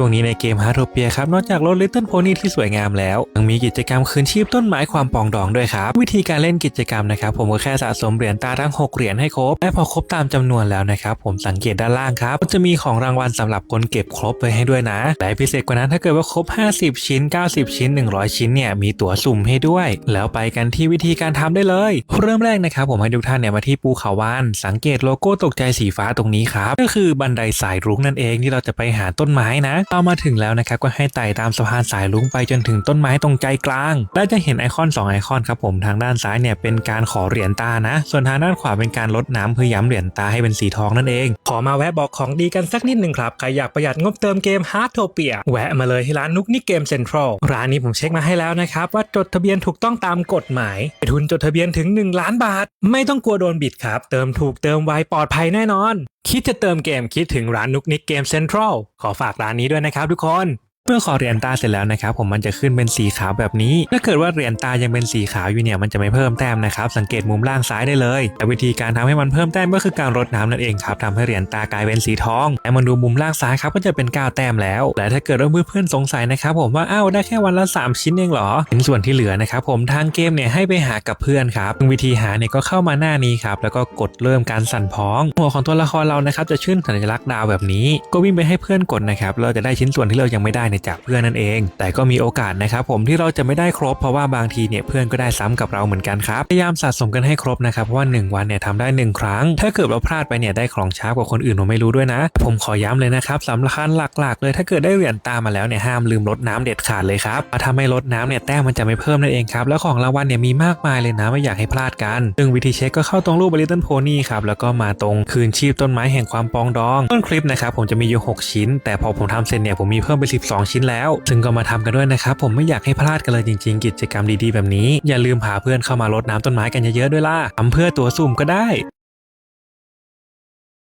ช่วงนี้ในเกมฮาร์โทเปียครับ นอกจากรถลิตเติ้ลโพนี่ที่สวยงามแล้วยังมีกิจกรรมคืนชีพต้นไม้ความปองดองด้วยครับ วิธีการเล่นกิจกรรมนะครับ ผมก็แค่สะสมเหรียญตาทั้ง 6 เหรียญให้ครบ และพอครบตามจำนวนแล้วนะครับ ผมสังเกตด้านล่างครับก็จะมีของรางวัลสำหรับคนเก็บครบไว้ให้ด้วยนะและพิเศษกว่านั้นถ้าเกิดว่าครบ 50 ชิ้น 90 ชิ้น 100 ชิ้นเนี่ยมีตั๋วสุ่มให้ด้วย แล้วไปกันที่วิธีการทำได้เลย เริ่มแรกนะครับผมให้ทุกท่านเนี่ยมาที่ภูเขาวานสังเกตโลโก้ตกใจสีฟ้าตรงนี้ครับก็คือบันไดสายรุ้งนั่นเองที่เราจะไปหาต้นไม้นะเอามาถึงแล้วนะครับก็ให้ไต่ตามสะพานสายรุ้งไปจนถึงต้นไม้ตรงใจกลาง และจะเห็นไอคอนสองไอคอนครับผมทางด้านซ้ายเนี่ยเป็นการขอเหรียญตานะ ส่วนทางด้านขวาเป็นการลดน้ำเพื่อย้ำเหรียญตาให้เป็นสีทองนั่นเอง ขอมาแวะบอกของดีกันสักนิดหนึ่งครับ ใครอยากประหยัดงบเติมเกม h a r t o p i a แวะมาเลยที่ร้านนุกนิกเกมเซ็นทรัลร้านนี้ผมเช็คมาให้แล้วนะครับว่าจดทะเบียนถูกต้องตามกฎหมายทุนจดทะเบียนถึง 1 ล้านบาท ไม่ต้องกลัวโดนบิดครับ เติมถูกเติมไวปลอดภัยแน่นอน คิดจะเติมเกมคิดถึงร้านนุกนิกเกมเซ็นทรัลขอฝากร้านนี้ด้วยนะครับทุกคน เมื่อขอเหรียญตาเสร็จแล้วนะครับผมมันจะขึ้นเป็นสีขาวแบบนี้ ถ้าเกิดว่าเหรียญตายังเป็นสีขาวอยู่เนี่ยมันจะไม่เพิ่มแต้มนะครับสังเกตมุมล่างซ้ายได้เลยแต่วิธีการทำให้มันเพิ่มแต้มก็คือการรดน้ำนั่นเองครับทำให้เหรียญตากลายเป็นสีทองและมาดูมุมล่างซ้ายครับก็จะเป็น9แต้มแล้วและถ้าเกิดว่าเพื่อนๆสงสัยนะครับผมว่าอ้าวได้แค่วันละ 3 ชิ้นเองเหรอชิ้นส่วนที่เหลือนะครับผมทางเกมเนี่ยให้ไปหากับเพื่อนครับวิธีหาเนี่ยก็เข้ามาหน้านี้ครับแล้วก็กดเริ่มการสั่นพ้อง หัวของตัวละครเรานะครับจะชื่นสัญลักษณ์ดาวแบบนี้ ก็วิ่งไปให้เพื่อนกดนะครับเราจะได้ชิ้นส่วนที่เรายังไม่ได้เนี่ยจากเพื่อนนั่นเอง แต่ก็มีโอกาสนะครับผมที่เราจะไม่ได้ครบเพราะว่าบางทีเนี่ยเพื่อนก็ได้ซ้ำกับเราเหมือนกันครับพยายามสะสมกันให้ครบนะครับเพราะว่า 1 วันเนี่ยทำได้ 1 ครั้ง ถ้าเกิดเราพลาดไปเนี่ยได้ของช้ากว่าคนอื่นผมไม่รู้ด้วยนะ ผมขอย้ำเลยนะครับสำคัญหลักๆ เลยถ้าเกิดได้เหรียญตามมาแล้วเนี่ยห้ามลืมลดน้ำเด็ดขาดเลยครับถ้าไม่ลดน้ำเนี่ยแต้มมันจะไม่เพิ่มนั่นเองครับแล้วของรางวัลเนี่ยมีมากมายเลยนะไม่อยากให้พลาดกันซึ่งวิธีเช็คก็เข้าตรงรูปบริตันโพนี่ครับแล้วก็มาตรงคืนชีพต้นไม้แห่งความปองดองต้นคลิปนะครับผมจะมีอยู่ 6 ชิ้น แต่พอผมทำเสร็จเนี่ยผมมีเพิ่มไป 12ชิ้นแล้ว ซึ่งก็มาทำกันด้วยนะครับ ผมไม่อยากให้พลาดกันเลยจริง ๆ กิจกรรมดีๆแบบนี้ อย่าลืมพาเพื่อนเข้ามาลดน้ำต้นไม้กันเยอะๆด้วยล่ะทำเพื่อตัวสุ่มก็ได้